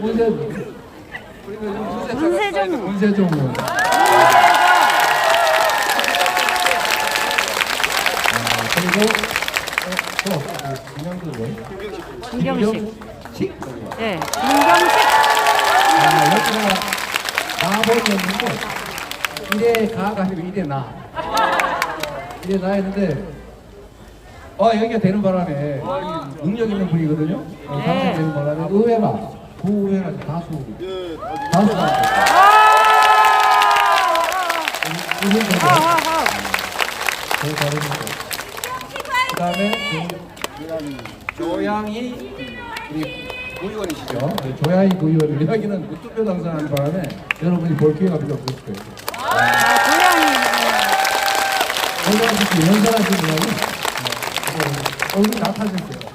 문세 문세종. 문세종은 아, 그리고? 김경식. 식? 네, 김경식. 아, 여기가 가본이었는데 이래 가가 아니고 이래 나 이래 나 했는데 어 여기가 되는 바람에 능력 있는 분이거든요 어, 네. 당선되는 바람에 의회가 부의회가 가수 가수가 이분 되죠 하하하. 제일 잘했는데 그 다음에 조양이 우리 의원이시죠 네, 조양이 의원을 여기는 투표 당선하는 바람에 여러분이 볼 기회가 별로 없을 거예요. 건강하시고 연설하시는 분이 얼굴 나타졌어요.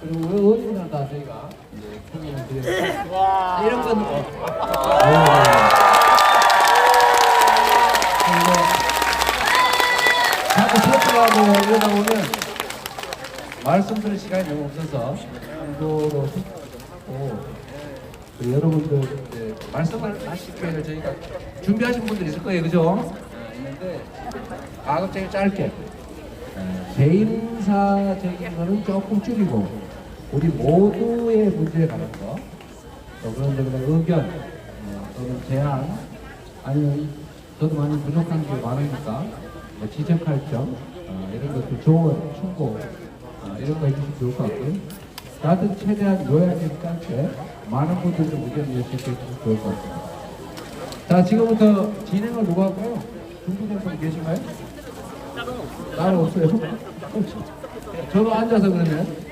그리고 어디나 다 저희가 드렸고 이런 건 어. 그리고 자꾸 토크하고 이러다 보면 말씀 들을 시간이 너무 없어서 참고로 하고 그 여러분들 이제 말씀을 하실 기회를 저희가 준비하신 분들 있을 거예요, 그죠? 네, 있는데 가급적이 짧게 어, 개인사적인 거는 조금 줄이고 우리 모두의 문제에 관한 거, 또 그런 데 그런 의견 어, 또는 제안 아니면 저도 많이 부족한 게 많으니까 뭐 지적할 점 어, 이런 것들 조언, 충고 어, 이런 거 해주시면 좋을 것 같고요. 나도 최대한 요약이 짧게 많은 분들 좀 의견 주시면 좋을 것 같습니다. 자 지금부터 진행을 누가 할까요? 분 계신가요? 따로 없어요. 저도 앉아서 그러면.